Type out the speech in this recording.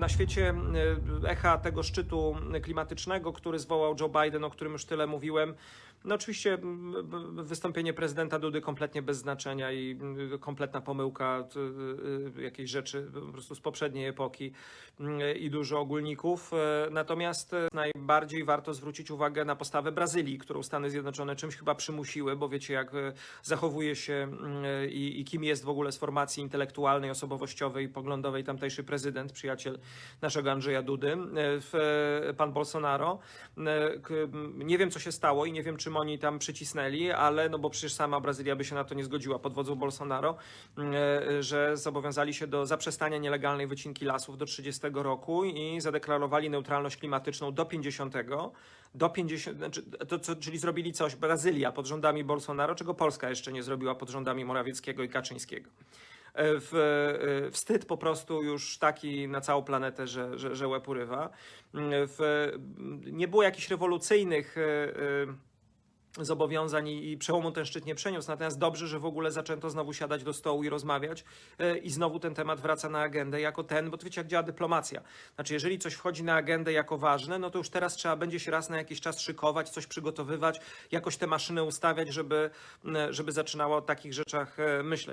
na świecie e, echa tego szczytu klimatycznego, który zwołał Joe Biden, o którym już tyle mówiłem. No oczywiście wystąpienie prezydenta Dudy kompletnie bez znaczenia i kompletna pomyłka t- y, jakiejś rzeczy po prostu z poprzedniej epoki i dużo ogólników. E, Natomiast e, najbardziej warto zwrócić uwagę na postawę Brazylii, którą Stany Zjednoczone czymś chyba przymusiły, bo wiecie jak e, zachowuje się i, i kim jest w ogóle z formacji intelektualnej, osobowościowej, poglądowej tamtejszy prezydent, przyjaciel naszego Andrzeja Dudy, e, e, pan Bolsonaro. E, Nie wiem, co się stało i nie wiem, czym oni tam przycisnęli, ale no bo przecież sama Brazylia by się na to nie zgodziła pod wodzą Bolsonaro, że zobowiązali się do zaprzestania nielegalnej wycinki lasów do 30 roku i zadeklarowali neutralność klimatyczną do 50. Do 50, znaczy, to, co, czyli zrobili coś Brazylia pod rządami Bolsonaro, czego Polska jeszcze nie zrobiła pod rządami Morawieckiego i Kaczyńskiego. E, W, e, wstyd po prostu już taki na całą planetę, że, że, że łeb urywa. Mm, W, nie było jakichś rewolucyjnych e, zobowiązań i, przełomu ten szczyt nie przeniósł. Natomiast dobrze, że w ogóle zaczęto znowu siadać do stołu i rozmawiać i znowu ten temat wraca na agendę jako ten, bo to wiecie jak działa dyplomacja. Znaczy jeżeli coś wchodzi na agendę jako ważne, no to już teraz trzeba będzie się raz na jakiś czas szykować, coś przygotowywać, jakoś te maszyny ustawiać, żeby, m, żeby zaczynało o takich rzeczach myśleć.